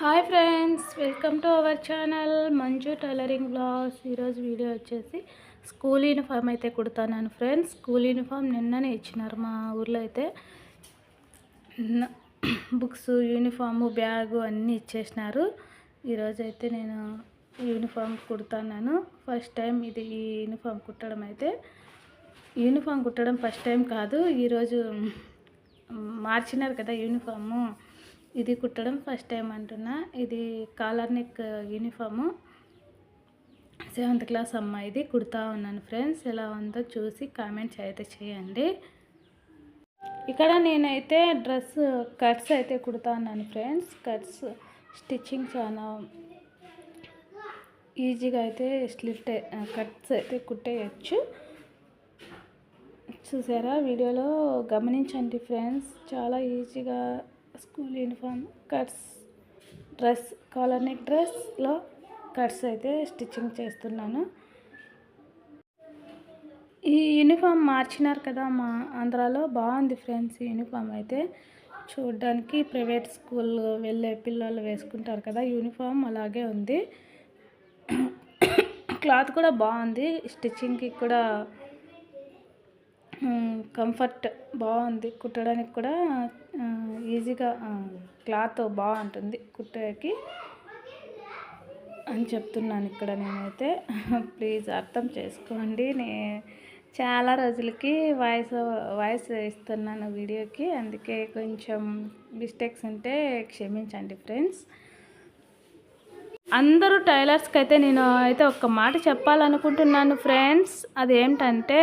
Hi friends welcome to our channel Manju tailoring blogs. ఈరోజు video వచ్చేసి school uniform అయితే కుడతాను ఫ్రెండ్స్. స్కూల్ యూనిఫామ్ నిన్ననే ఇచ్చినారు మా ఊర్లో అయితే. బుక్స్ యూనిఫాము బ్యాగు అన్నీ ఇచ్చేసినారు. ఈరోజు అయితే నేను యూనిఫామ్ కుడతాను ఫస్ట్ టైం ఇది ఈ యూనిఫామ్ కుట్టడం అయితే. యూనిఫామ్ కుట్టడం ఫస్ట్ టైం కాదు. ఈరోజు మార్చినారు కదా యూనిఫాము. ఇది కుట్టడం ఫస్ట్ టైం అంటున్నా. ఇది collar neck uniform seventh class అమ్మాయిది. కుడతా ఉన్నాను ఫ్రెండ్స్ ఎలా ఉందో చూసి కామెంట్స్ అయితే చేయండి. ఇక్కడ నేనైతే డ్రెస్ కట్స్ అయితే కుడతా ఉన్నాను ఫ్రెండ్స్ కట్స్ స్టిచ్చింగ్ చాలా ఈజీగా అయితే స్లిట్ కట్స్ అయితే కుట్టేయచ్చు. చూసారా? వీడియోలో గమనించండి ఫ్రెండ్స్ చాలా ఈజీగా school uniform cuts dress collar neck డ్రెస్లో కట్స్ అయితే స్టిచ్చింగ్ చేస్తున్నాను. ఈ యూనిఫామ్ మార్చినారు కదా మా ఆంధ్రాలో బాగుంది ఫ్రెండ్స్ యూనిఫామ్ అయితే. చూడడానికి ప్రైవేట్ స్కూల్ వెళ్ళే పిల్లలు వేసుకుంటారు కదా యూనిఫామ్ అలాగే ఉంది. క్లాత్ కూడా బాగుంది స్టిచ్చింగ్కి కూడా కంఫర్ట్ బాగుంది. కుట్టడానికి కూడా ఈజీగా క్లాత్ బాగుంటుంది కుట్టేకి అని చెప్తున్నాను ఇక్కడ నేనైతే. ప్లీజ్ అర్థం చేసుకోండి. నే చాలా రోజులకి వాయిస్ వాయిస్ ఇస్తున్నాను వీడియోకి. అందుకే కొంచెం మిస్టేక్స్ ఉంటే క్షమించండి ఫ్రెండ్స్. అందరూ టైలర్స్కి అయితే నేను అయితే ఒక మాట చెప్పాలనుకుంటున్నాను ఫ్రెండ్స్. అదేంటంటే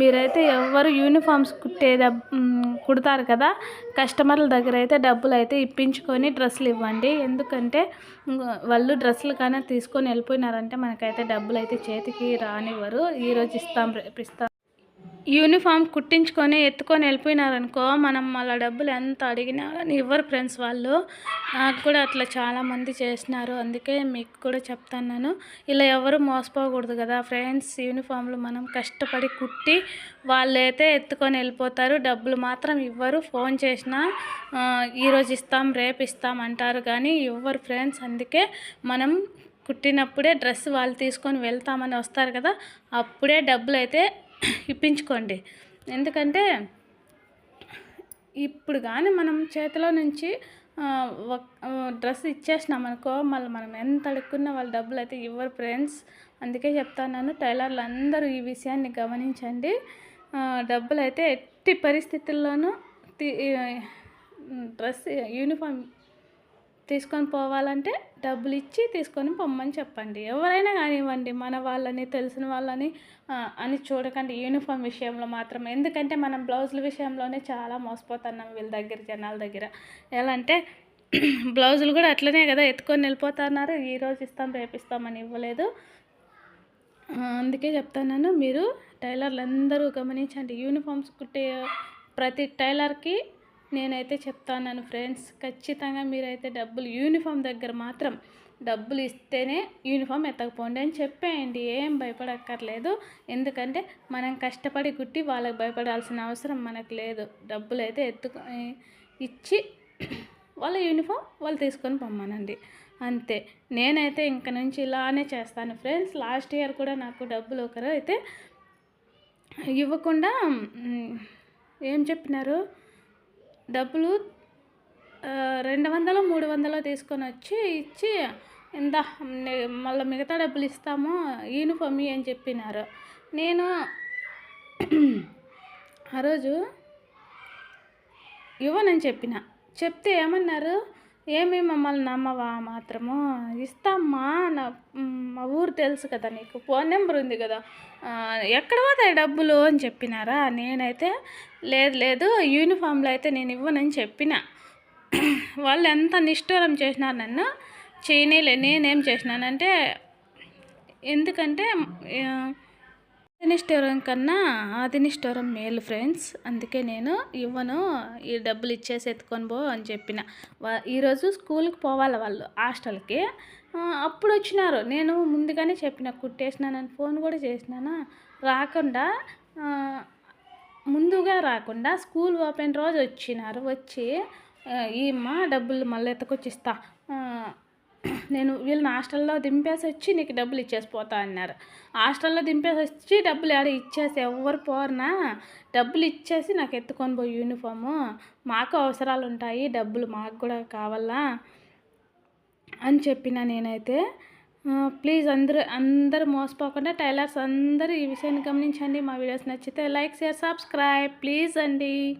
మీరైతే ఎవరు యూనిఫామ్స్ కుట్టే కుడతారు కదా. కస్టమర్ల దగ్గర అయితే డబ్బులు అయితే ఇప్పించుకొని డ్రెస్సులు ఇవ్వండి. ఎందుకంటే వాళ్ళు డ్రెస్సులు కానీ తీసుకొని వెళ్ళిపోయినారంటే మనకైతే డబ్బులు అయితే చేతికి రానివ్వరు. ఈరోజు ఇస్తాం రేపు ఇస్తాం. యూనిఫామ్ కుట్టించుకొని ఎత్తుకొని వెళ్ళిపోయినారనుకో మనం మళ్ళీ డబ్బులు ఎంత అడిగినా కానీ ఇవ్వరు ఫ్రెండ్స్ వాళ్ళు. నాకు కూడా అట్లా చాలామంది చేసినారు. అందుకే మీకు కూడా చెప్తాను ఇలా ఎవరు మోసపోకూడదు కదా ఫ్రెండ్స్. యూనిఫామ్లు మనం కష్టపడి కుట్టి వాళ్ళైతే ఎత్తుకొని వెళ్ళిపోతారు. డబ్బులు మాత్రం ఇవ్వరు. ఫోన్ చేసినా ఈరోజు ఇస్తాం రేపు ఇస్తాం అంటారు. కానీ ఇవ్వరు ఫ్రెండ్స్. అందుకే మనం కుట్టినప్పుడే డ్రెస్ వాళ్ళు తీసుకొని వెళ్తామని వస్తారు కదా. అప్పుడే డబ్బులు అయితే ఇప్పించుకోండి. ఎందుకంటే ఇప్పుడు కానీ మనం చేతిలో నుంచి డ్రెస్ ఇచ్చేసినాం అనుకో మళ్ళీ మనం ఎంత అడుక్కున్నా వాళ్ళ డబ్బులు అయితే ఇవ్వరు ఫ్రెండ్స్. అందుకే చెప్తాను టైలర్లు అందరూ ఈ విషయాన్ని గమనించండి. డబ్బులు అయితే ఎట్టి పరిస్థితుల్లోనూ డ్రెస్ యూనిఫామ్ తీసుకొని పోవాలంటే డబ్బులు ఇచ్చి తీసుకొని పొమ్మని చెప్పండి. ఎవరైనా కానివ్వండి మన వాళ్ళని తెలిసిన వాళ్ళని అని చూడకండి. యూనిఫామ్ విషయంలో మాత్రం. ఎందుకంటే మనం బ్లౌజుల విషయంలోనే చాలా మోసపోతున్నాం వీళ్ళ దగ్గర జనాల దగ్గర. ఎలా అంటే బ్లౌజులు కూడా అట్లనే కదా ఎత్తుకొని వెళ్ళిపోతున్నారు. ఈరోజు ఇస్తాం రేపు ఇస్తామని ఇవ్వలేదు. అందుకే చెప్తాను మీరు టైలర్లు అందరూ గమనించండి. యూనిఫామ్స్ కుట్టే ప్రతి టైలర్కి నేనైతే చెప్తాను ఫ్రెండ్స్ ఖచ్చితంగా మీరైతే డబ్బులు యూనిఫామ్ దగ్గర మాత్రం డబ్బులు ఇస్తేనే యూనిఫామ్ ఎత్తకపోండి అని చెప్పేయండి. ఏం భయపడక్కర్లేదు. ఎందుకంటే మనం కష్టపడి కుట్టి వాళ్ళకి భయపడాల్సిన అవసరం మనకు లేదు. డబ్బులు అయితే ఎత్తుకు ఇచ్చి వాళ్ళ యూనిఫామ్ వాళ్ళు తీసుకొని పొమ్మనండి. అంతే. నేనైతే ఇంక నుంచి ఇలానే చేస్తాను ఫ్రెండ్స్. లాస్ట్ ఇయర్ కూడా నాకు డబ్బులు ఒకరు అయితే ఇవ్వకుండా ఏం చెప్పినారు? డబ్బులు రెండు వందలు మూడు వందలు తీసుకొని వచ్చి ఇచ్చి ఇంత మళ్ళీ మిగతా డబ్బులు ఇస్తాము యూనిఫామ్ అని చెప్పినారు. నేను ఆ రోజు ఇవ్వనని చెప్పిన. చెప్తే ఏమన్నారు? ఏమి మమ్మల్ని నమ్మవా మాత్రము? ఇస్తామ్మా నా మా ఊరు తెలుసు కదా నీకు. ఫోన్ నెంబర్ ఉంది కదా. ఎక్కడ పోతాయి డబ్బులు అని చెప్పినారా? నేనైతే లేదు లేదు యూనిఫామ్లో అయితే నేను ఇవ్వనని చెప్పిన. వాళ్ళు ఎంత నిష్ఠూరం చేసినారు నన్ను? చేయనేలే నేనేం చేసినానంటే ఎందుకంటే ఆదినిష్ఠూరం కన్నా ఆదినిష్టవరం మేలు ఫ్రెండ్స్. అందుకే నేను ఇవ్వను ఈ డబ్బులు ఇచ్చేసి ఎత్తుకొని పో అని చెప్పిన. ఈరోజు స్కూల్కి పోవాలి వాళ్ళు హాస్టల్కి. అప్పుడు వచ్చినారు. నేను ముందుగానే చెప్పిన కుట్టేసినానని ఫోన్ కూడా చేసినానా? రాకుండా ముందుగా రాకుండా స్కూల్ ఓపెన్ రోజు వచ్చినారు. వచ్చి ఈ మా డబ్బులు మళ్ళీ ఎత్తుకొచ్చిస్తా నేను వీళ్ళని హాస్టల్లో దింపేసి వచ్చి నీకు డబ్బులు ఇచ్చేసి పోతా అన్నారు. హాస్టల్లో దింపేసి వచ్చి డబ్బులు ఆడ ఇచ్చేసి ఎవరు పోరనా? డబ్బులు ఇచ్చేసి నాకు ఎత్తుకొని పోయి యూనిఫాము. మాకు అవసరాలు ఉంటాయి డబ్బులు మాకు కూడా కావాలా? అని చెప్పిన నేనైతే. ప్లీజ్ అందరూ అందరూ మోసపోకుండా టైలర్స్ అందరూ ఈ విషయాన్ని గమనించండి. మా వీడియోస్ నచ్చితే లైక్ షేర్ సబ్స్క్రైబ్ ప్లీజ్ అండి.